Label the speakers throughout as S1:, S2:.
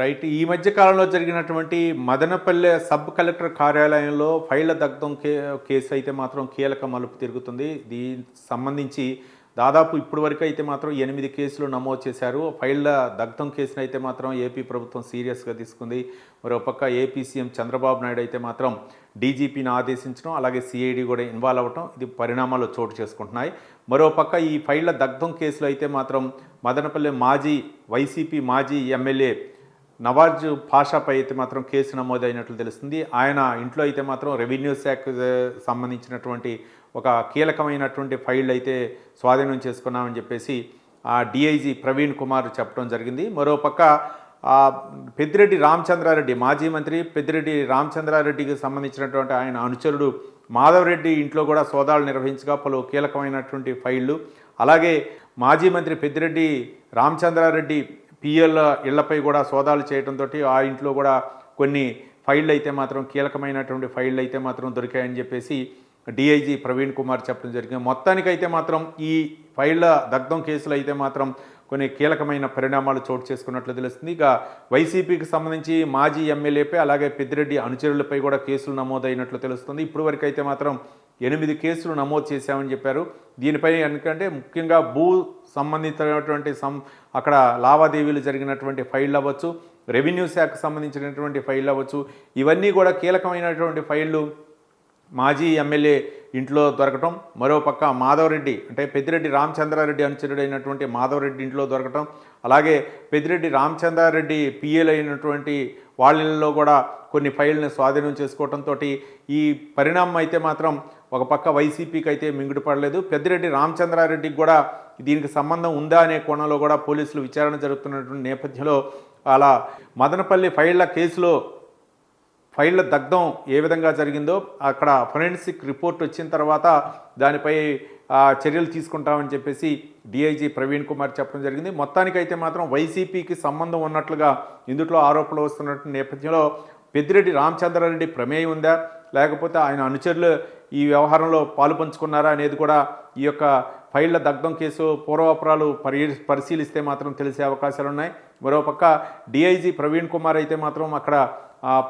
S1: Right ఈ మధ్య కాలంలో జరిగినటువంటి మదనపల్లె సబ్ కలెక్టర్ కార్యాలయంలో ఫైళ్ళ దగ్ధం కే కేసు అయితే మాత్రం కీలక మలుపు తిరుగుతుంది. దీనికి సంబంధించి దాదాపు ఇప్పటి వరకు అయితే మాత్రం ఎనిమిది కేసులు నమోదు చేశారు. ఫైళ్ళ దగ్ధం కేసును అయితే మాత్రం ఏపీ ప్రభుత్వం సీరియస్గా తీసుకుంది. మరో పక్క ఏపీ సీఎం చంద్రబాబు నాయుడు అయితే మాత్రం డీజీపీని ఆదేశించడం అలాగే సిఐడి కూడా ఇన్వాల్వ్ అవ్వటం ఇది పరిణామాలు చోటు చేసుకుంటున్నాయి. మరో పక్క ఈ ఫైళ్ళ దగ్ధం కేసులో అయితే మాత్రం మదనపల్లె మాజీ వైసీపీ మాజీ ఎమ్మెల్యే నవాజ్ పాషాపై అయితే మాత్రం కేసు నమోదైనట్లు తెలుస్తుంది. ఆయన ఇంట్లో అయితే మాత్రం రెవెన్యూ శాఖ సంబంధించినటువంటి ఒక కీలకమైనటువంటి ఫైల్ అయితే స్వాధీనం చేసుకున్నామని చెప్పేసి ఆ డిఐజీ ప్రవీణ్ కుమార్ చెప్పడం జరిగింది. మరోపక్క పెద్దిరెడ్డి రామచంద్రారెడ్డి మాజీ మంత్రి పెద్దిరెడ్డి రామచంద్రారెడ్డికి సంబంధించినటువంటి ఆయన అనుచరుడు మాధవరెడ్డి ఇంట్లో కూడా సోదాలు నిర్వహించగా పలు కీలకమైనటువంటి ఫైళ్ళు అలాగే మాజీ మంత్రి పెద్దిరెడ్డి రామచంద్రారెడ్డి పిఎల్ ఇళ్ళపై కూడా సోదాలు చేయడంతో ఆ ఇంట్లో కూడా కొన్ని ఫైళ్ళు అయితే మాత్రం కీలకమైనటువంటి ఫైళ్ళు అయితే మాత్రం దొరికాయని చెప్పేసి డిఐజీ ప్రవీణ్ కుమార్ చెప్పడం జరిగింది. మొత్తానికైతే మాత్రం ఈ ఫైళ్ళ దగ్ధం కేసులు అయితే మాత్రం కొన్ని కీలకమైన పరిణామాలు చోటు చేసుకున్నట్లు తెలుస్తుంది. ఇక వైసీపీకి సంబంధించి మాజీ ఎమ్మెల్యేపై అలాగే పెద్దిరెడ్డి అనుచరులపై కూడా కేసులు నమోదైనట్లు తెలుస్తుంది. ఇప్పటివరకు వరకు అయితే మాత్రం ఎనిమిది కేసులు నమోదు చేశామని చెప్పారు. దీనిపై ఎందుకంటే ముఖ్యంగా భూ సంబంధితమైనటువంటి సం అక్కడ లావాదేవీలు జరిగినటువంటి ఫైళ్ళు అవ్వచ్చు రెవెన్యూ శాఖకు సంబంధించినటువంటి ఫైళ్ళు అవ్వచ్చు ఇవన్నీ కూడా కీలకమైనటువంటి ఫైళ్ళు మాజీ ఎమ్మెల్యే ఇంట్లో దొరకటం మరోపక్క మాధవరెడ్డి అంటే పెద్దిరెడ్డి రామచంద్రారెడ్డి అనుచరుడైనటువంటి మాధవరెడ్డి ఇంట్లో దొరకటం అలాగే పెద్దిరెడ్డి రామచంద్రారెడ్డి పిఎల్ అయినటువంటి వాళ్ళలో కూడా కొన్ని ఫైళ్ళని స్వాధీనం చేసుకోవడంతో ఈ పరిణామం అయితే మాత్రం ఒక పక్క వైసీపీకి అయితే మింగుడు పడలేదు. పెద్దిరెడ్డి రామచంద్రారెడ్డికి కూడా దీనికి సంబంధం ఉందా అనే కోణంలో కూడా పోలీసులు విచారణ జరుగుతున్నటువంటి నేపథ్యంలో అలా మదనపల్లి ఫైళ్ళ కేసులో ఫైళ్ళ దగ్ధం ఏ విధంగా జరిగిందో అక్కడ ఫొరెన్సిక్ రిపోర్ట్ వచ్చిన తర్వాత దానిపై చర్యలు తీసుకుంటామని చెప్పేసి డిఐజీ ప్రవీణ్ కుమార్ చెప్పడం జరిగింది. మొత్తానికైతే మాత్రం వైసీపీకి సంబంధం ఉన్నట్లుగా ఇందులో ఆరోపణలు వస్తున్నట్టు నేపథ్యంలో పెద్దిరెడ్డి రామచంద్రారెడ్డి ప్రమేయం ఉందా? లేకపోతే ఆయన అనుచరులు ఈ వ్యవహారంలో పాలు పంచుకున్నారా అనేది కూడా ఈ యొక్క ఫైళ్ళ దగ్ధం కేసు పూర్వాపరాలు పరి పరిశీలిస్తే మాత్రం తెలిసే అవకాశాలు ఉన్నాయి. మరోపక్క డిఐజీ ప్రవీణ్ కుమార్ అయితే మాత్రం అక్కడ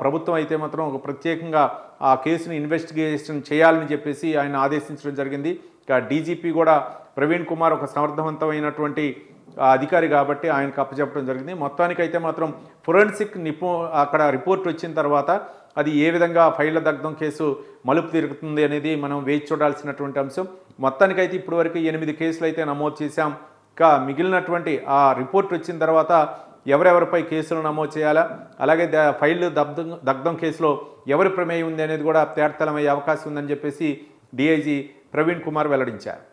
S1: ప్రభుత్వం అయితే మాత్రం ఒక ప్రత్యేకంగా ఆ కేసుని ఇన్వెస్టిగేషన్ చేయాలని చెప్పేసి ఆయన ఆదేశించడం జరిగింది. ఇక డీజీపీ కూడా ప్రవీణ్ కుమార్ ఒక సమర్థవంతమైనటువంటి అధికారి కాబట్టి ఆయనకు అప్పచెప్పడం జరిగింది. మొత్తానికైతే మాత్రం ఫొరెన్సిక్ నిపు అక్కడ రిపోర్ట్ వచ్చిన తర్వాత అది ఏ విధంగా ఫైళ్ళ దగ్ధం కేసు మలుపు తిరుగుతుంది అనేది మనం వేచి చూడాల్సినటువంటి అంశం. మొత్తానికైతే ఇప్పటివరకు ఎనిమిది కేసులు అయితే నమోదు చేశాం. ఇంకా మిగిలినటువంటి ఆ రిపోర్ట్ వచ్చిన తర్వాత ఎవరెవరిపై కేసులు నమోదు చేయాలా? అలాగే ద- ఫైళ్ళు దగ్ధం దగ్ధం కేసులో ఎవరి ప్రమేయం ఉంది అనేది కూడా తేటతలమయ్యే అవకాశం ఉందని చెప్పేసి డిఐజీ ప్రవీణ్ కుమార్ వెల్లడించారు.